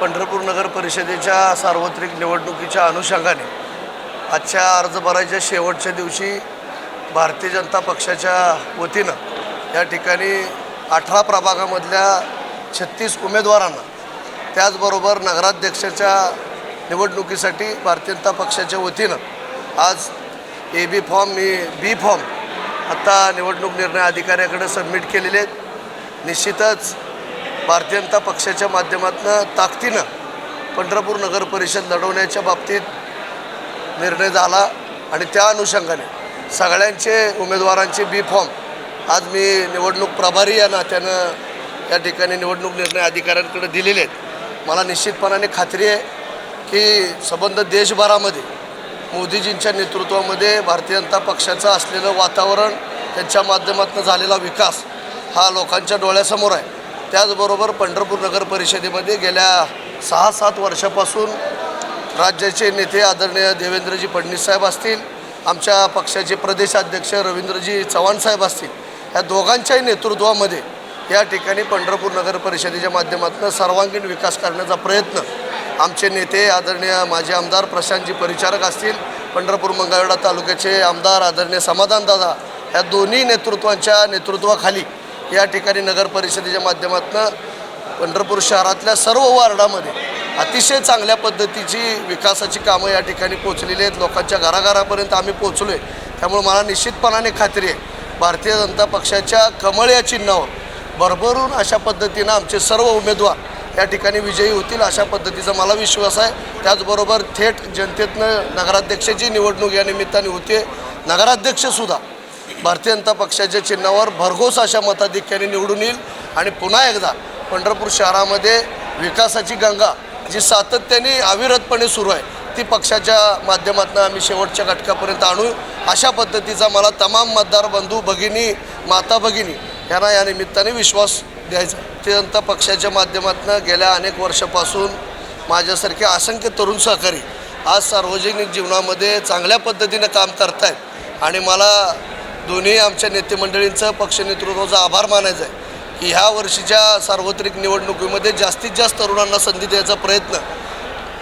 पंढरपूर नगर परिषदेच्या सार्वत्रिक निवडणुकीच्या अनुषंगाने आजच्या अर्ज भरायच्या शेवटच्या दिवशी भारतीय जनता पक्षाच्या वतीनं या ठिकाणी अठरा प्रभागामधल्या छत्तीस उमेदवारांना त्याचबरोबर नगराध्यक्षाच्या निवडणुकीसाठी भारतीय जनता पक्षाच्या वतीनं आज A B form me B form आत्ता निवडणूक निर्णय अधिकाऱ्याकडे सबमिट केलेले आहेत. निश्चितच भारतीय जनता पक्षाच्या माध्यमातून ताकदीनं पंढरपूर नगर परिषद लढवण्याच्या बाबतीत निर्णय झाला आणि त्या अनुषंगाने सगळ्यांचे उमेदवारांचे बी फॉर्म आज मी निवडणूक प्रभारी या नात्यानं या ठिकाणी निवडणूक निर्णय अधिकाऱ्यांकडे दिलेले आहेत. मला निश्चितपणाने खात्री आहे की संबंध देशभरामध्ये मोदीजींच्या नेतृत्वामध्ये भारतीय जनता पक्षाचं असलेलं वातावरण त्यांच्या माध्यमातून झालेला विकास हा लोकांच्या डोळ्यासमोर आहे. त्याचबरोबर पंढरपूर नगर परिषदेमध्ये गेल्या सहा सात वर्षापासून राज्याचे नेते आदरणीय देवेंद्रजी फडणवीस साहेब असतील आमच्या पक्षाचे प्रदेशाध्यक्ष रवींद्रजी चव्हाण साहेब असतील या दोघांच्याही नेतृत्वामध्ये या ठिकाणी पंढरपूर नगर परिषदेच्या माध्यमातून सर्वांगीण विकास करण्याचा प्रयत्न आमचे नेते आदरणीय माजी आमदार प्रशांतजी परिचारक असतील पंढरपूर मंगळवेढा तालुक्याचे आमदार आदरणीय समाधानदादा या दोन्ही नेतृत्वांच्या नेतृत्वाखाली या ठिकाणी नगर परिषदेच्या माध्यमातून पंढरपूर शहरातल्या सर्व वार्डामध्ये अतिशय चांगल्या पद्धतीची विकासाची कामं या ठिकाणी पोचलेली आहेत. लोकांच्या घराघरापर्यंत आम्ही पोचलो आहे त्यामुळे मला निश्चितपणाने खात्री आहे भारतीय जनता पक्षाच्या कमळ या चिन्हावर भरभरून अशा पद्धतीनं आमचे सर्व उमेदवार या ठिकाणी विजयी होतील अशा पद्धतीचा मला विश्वास आहे. त्याचबरोबर थेट जनतेतनं नगराध्यक्षाची निवडणूक या निमित्ताने होते नगराध्यक्षसुद्धा भारतीय जनता पक्षाच्या चिन्हावर भरघोस अशा मताधिक्याने निवडून येईल. आणि पुन्हा एकदा पंढरपूर शहरामध्ये विकासाची गंगा जी सातत्याने अविरतपणे सुरू आहे ती पक्षाच्या माध्यमातून आम्ही शेवटच्या घटकापर्यंत आणू. अशा पद्धतीचा मला तमाम मतदार बंधू भगिनी माता भगिनी यांना या निमित्ताने विश्वास द्यायचा ते जनता पक्षाच्या माध्यमातून गेल्या अनेक वर्षापासून माझ्यासारखे असंख्य तरुण सहकारी आज सार्वजनिक जीवनामध्ये चांगल्या पद्धतीनं काम करतायत. आणि मला दोन्ही आमच्या नेतेमंडळींचं पक्ष नेतृत्वाचा आभार मानायचा आहे की ह्या वर्षीच्या सार्वत्रिक निवडणुकीमध्ये जास्तीत जास्त तरुणांना संधी द्यायचा प्रयत्न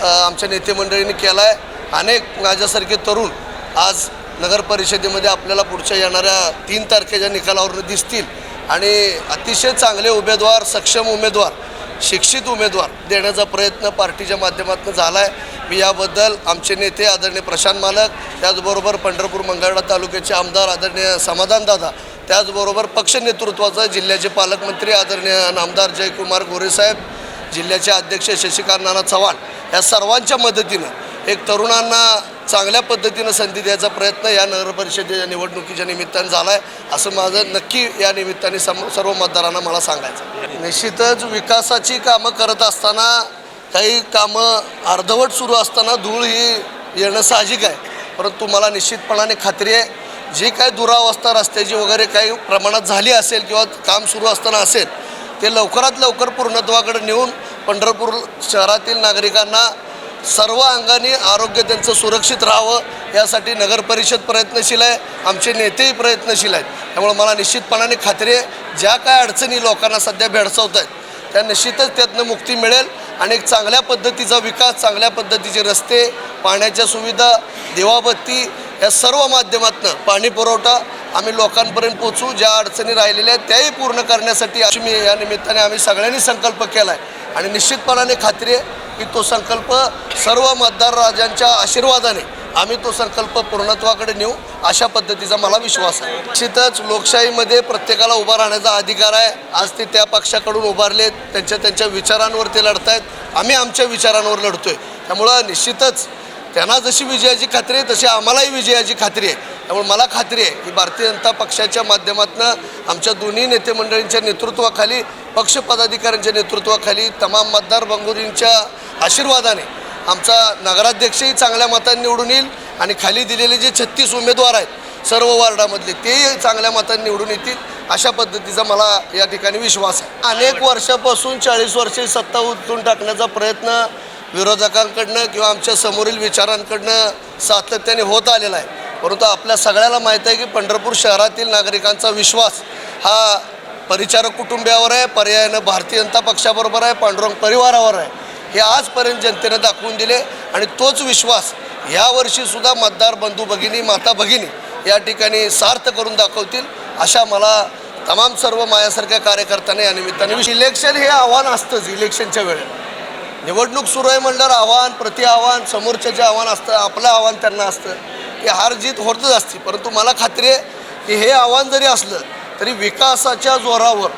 आमच्या नेतेमंडळींनी केला आहे अनेक माझ्यासारखे तरुण आज नगर परिषदेमध्ये आपल्याला पुढच्या येणाऱ्या तीन तारखेच्या निकालावरून दिसतील. आणि अतिशय चांगले उमेदवार सक्षम उमेदवार शिक्षित उमेदवार देण्याचा प्रयत्न पार्टीच्या माध्यमातून झाला आहे मी याबद्दल आमचे नेते आदरणीय प्रशांत मालक त्याचबरोबर पंढरपूर मंगळवेढा तालुक्याचे आमदार आदरणीय समाधानदादा त्याचबरोबर पक्ष नेतृत्वाचा जिल्ह्याचे पालकमंत्री आदरणीय आमदार जयकुमार गोरेसाहेब जिल्ह्याचे अध्यक्ष शशिकांत नाना चव्हाण या सर्वांच्या मदतीनं एक तरुणांना चांगल्या पद्धतीनं संधी द्यायचा प्रयत्न या नगरपरिषदेच्या निवडणुकीच्या निमित्तानं झाला आहे असं माझं नक्की या निमित्ताने सम सर्व मतदारांना मला सांगायचं निश्चितच विकासाची कामं करत असताना काही कामं अर्धवट सुरू असताना धूळ ही येणं साहजिक आहे. परंतु मला निश्चितपणाने खात्री आहे जी काही दुरावस्था रस्त्याची वगैरे काही प्रमाणात झाली असेल किंवा काम सुरू असताना असेल ते लवकरात लवकर पूर्णत्वाकडे नेऊन पंढरपूर शहरातील नागरिकांना सर्व अंगाने आरोग्य त्यांचं सुरक्षित राहावं यासाठी नगर परिषद प्रयत्नशील आहे आमचे नेतेही प्रयत्नशील आहेत. त्यामुळे मला निश्चितपणाने खात्री आहे ज्या काय अडचणी लोकांना सध्या भेडसावत आहेत त्या निश्चितच त्यातनं मुक्ती मिळेल आणि एक चांगल्या पद्धतीचा विकास चांगल्या पद्धतीचे रस्ते पाण्याच्या सुविधा दिवाबत्ती या सर्व माध्यमातून पाणी पुरवठा आम्ही लोकांपर्यंत पोचू ज्या अडचणी राहिलेल्या आहेत त्याही पूर्ण करण्यासाठी अशी मी या निमित्ताने आम्ही सगळ्यांनी संकल्प केला आहे आणि निश्चितपणाने खात्री आहे की तो संकल्प सर्व मतदार राजांच्या आशीर्वादाने आम्ही तो संकल्प पूर्णत्वाकडे नेऊ अशा पद्धतीचा मला विश्वास आहे. निश्चितच लोकशाहीमध्ये प्रत्येकाला उभा राहण्याचा अधिकार आहे. आज ते त्या पक्षाकडून उभारलेत त्यांच्या त्यांच्या विचारांवर ते लढतायत. आम्ही आमच्या विचारांवर लढतोय. त्यामुळं निश्चितच त्यांना जशी विजयाची खात्री आहे तशी आम्हालाही विजयाची खात्री आहे. त्यामुळे मला खात्री आहे की भारतीय जनता पक्षाच्या माध्यमातून आमच्या दोन्ही नेते मंडळींच्या नेतृत्वाखाली पक्ष पदाधिकाऱ्यांच्या नेतृत्वाखाली तमाम मतदार बंगुरींच्या आशीर्वादाने आमचा नगराध्यक्षही चांगल्या मतांनी निवडून येईल आणि खाली दिलेले जे छत्तीस उमेदवार आहेत सर्व वार्डामधले तेही चांगल्या मतांनी निवडून येतील अशा पद्धतीचा मला या ठिकाणी विश्वास आहे. अनेक वर्षापासून चाळीस वर्षे सत्ता उचलून टाकण्याचा प्रयत्न विरोधकांकडनं किंवा आमच्या समोरील विचारांकडनं सातत्याने होत आलेला आहे. परंतु आपल्या सगळ्याला माहीत आहे की पंढरपूर शहरातील नागरिकांचा विश्वास हा परिचारक कुटुंबियावर आहे पर्यायानं भारतीय जनता पक्षाबरोबर आहे पांडुरंग परिवारावर आहे. हे आजपर्यंत जनतेनं दाखवून दिले आणि तोच विश्वास यावर्षीसुद्धा मतदार बंधू भगिनी माता भगिनी या ठिकाणी सार्थ करून दाखवतील अशा मला तमाम सर्व माझ्यासारख्या कार्यकर्त्यांना या निमित्ताने इलेक्शन हे आव्हान असतंच इलेक्शनच्या वेळेला. निवडणूक सुरू आहे म्हणल्यावर आव्हान प्रति आव्हान समोरचं जे आव्हान असतं आपलं आव्हान त्यांना असतं. की हार जीत होतच असते. परंतु मला खात्री आहे की हे आव्हान जरी असलं तरी विकासाच्या जोरावर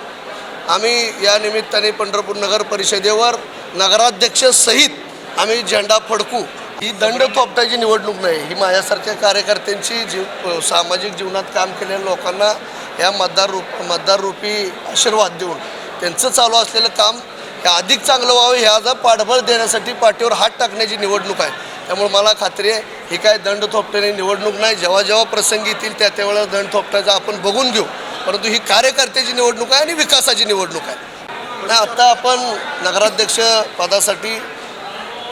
आम्ही या निमित्ताने पंढरपूर नगर परिषदेवर नगराध्यक्ष सहित आम्ही झेंडा फडकू. ही दंड थोपटायची निवडणूक नाही. ही माझ्यासारख्या कार्यकर्त्यांची जीव सामाजिक जीवनात काम केलेल्या लोकांना या मतदार रूप मतदार रूपी आशीर्वाद देऊन त्यांचं चालू असलेलं काम अधिक चांगलं व्हावं ह्याचा पाठबळ देण्यासाठी पाठीवर हात टाकण्याची निवडणूक आहे. त्यामुळे मला खात्री आहे ही काय दंड थोपट्याने निवडणूक नाही. जेव्हा जेव्हा प्रसंग येतील त्या त्यावेळेला दंड थोपटायचा आपण बघून घेऊ. परंतु ही कार्यकर्त्याची निवडणूक आहे आणि विकासाची निवडणूक आहे. नाही आत्ता आपण नगराध्यक्ष पदासाठी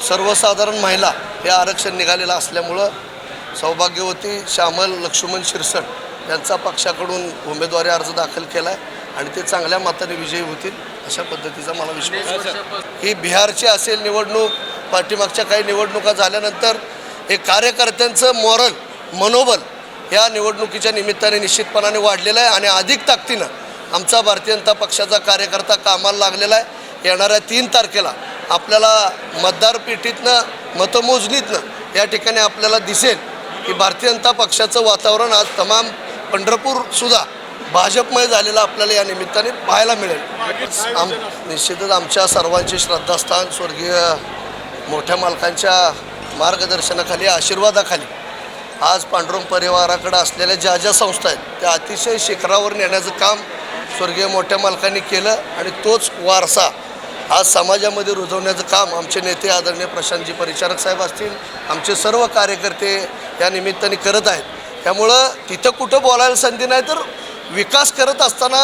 सर्वसाधारण महिला हे आरक्षण निघालेलं असल्यामुळं सौभाग्यवती श्यामल लक्ष्मण शिरसट यांचा पक्षाकडून उमेदवारी अर्ज दाखल केला आहे आणि ते चांगल्या मताने विजयी होतील. अशा पद्धतीचा मला विश्वास ही बिहारची असेल निवडणूक पाठीमागच्या काही निवडणुका झाल्यानंतर हे कार्यकर्त्यांचं मॉरल मनोबल या निवडणुकीच्या निमित्ताने निश्चितपणाने वाढलेलं आहे आणि अधिक ताकदीनं आमचा भारतीय जनता पक्षाचा कार्यकर्ता कामाला लागलेला आहे. येणाऱ्या तीन तारखेला आपल्याला मतदार पेटीतनं मतमोजणीतनं या ठिकाणी आपल्याला दिसेल की भारतीय जनता पक्षाचं वातावरण आज तमाम पंढरपूरसुद्धा भाजपमय झालेलं आपल्याला या निमित्ताने पाहायला मिळेल. आम निश्चितच आमच्या सर्वांचे श्रद्धास्थान स्वर्गीय मोठ्या मालकांच्या मार्गदर्शनाखाली आशीर्वादाखाली आज पांडुरंग परिवाराकडे असलेल्या ज्या ज्या संस्था आहेत त्या अतिशय शिखरावर नेण्याचं काम स्वर्गीय मोठ्या मालकांनी केलं आणि तोच वारसा आज समाजामध्ये रुजवण्याचं काम आमचे नेते आदरणीय प्रशांतजी परिचारक साहेब असतील आमचे सर्व कार्यकर्ते या निमित्ताने करत आहेत. त्यामुळं तिथं कुठं बोलायला संधी नाही तर विकास करत असताना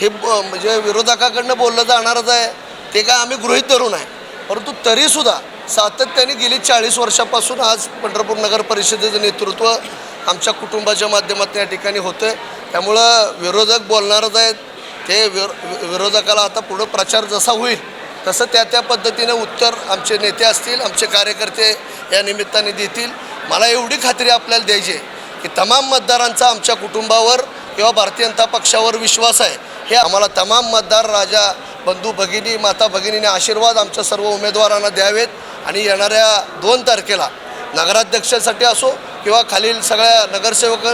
हे म्हणजे विरोधकाकडनं बोललं जाणारच आहे. ते काय आम्ही गृहीत धरून आहे. परंतु तरीसुद्धा सातत्याने गेली चाळीस वर्षापासून आज पंढरपूर नगर परिषदेचं नेतृत्व आमच्या कुटुंबाच्या माध्यमातून या ठिकाणी होतं आहे त्यामुळं विरोधक बोलणारच आहेत. ते विरो विरोधकाला आता पुढं प्रचार जसा होईल तसं त्या त्या पद्धतीनं उत्तर आमचे नेते असतील आमचे कार्यकर्ते या निमित्ताने देतील. मला एवढी खात्री आपल्याला द्यायची आहे की तमाम मतदारांचा आमच्या कुटुंबावर किंवा भारतीय जनता पक्षावर विश्वास आहे हे आम्हाला तमाम मतदार राजा बंधू भगिनी माता भगिनीने आशीर्वाद आमच्या सर्व उमेदवारांना द्यावेत. आणि येणाऱ्या दोन तारखेला नगराध्यक्षासाठी असो किंवा खालील सगळ्या नगरसेवक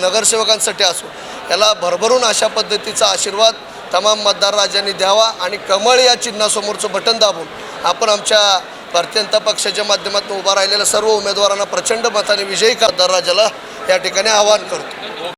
नगरसेवकांसाठी असो याला भरभरून अशा पद्धतीचा आशीर्वाद तमाम मतदार राजांनी द्यावा आणि कमळ या चिन्हासमोरचं बटन दाबून आपण आमच्या भारतीय जनता पक्षाच्या माध्यमातून उभा राहिलेल्या सर्व उमेदवारांना प्रचंड मताने विजयी मतदार राजाला या ठिकाणी आवाहन करतो.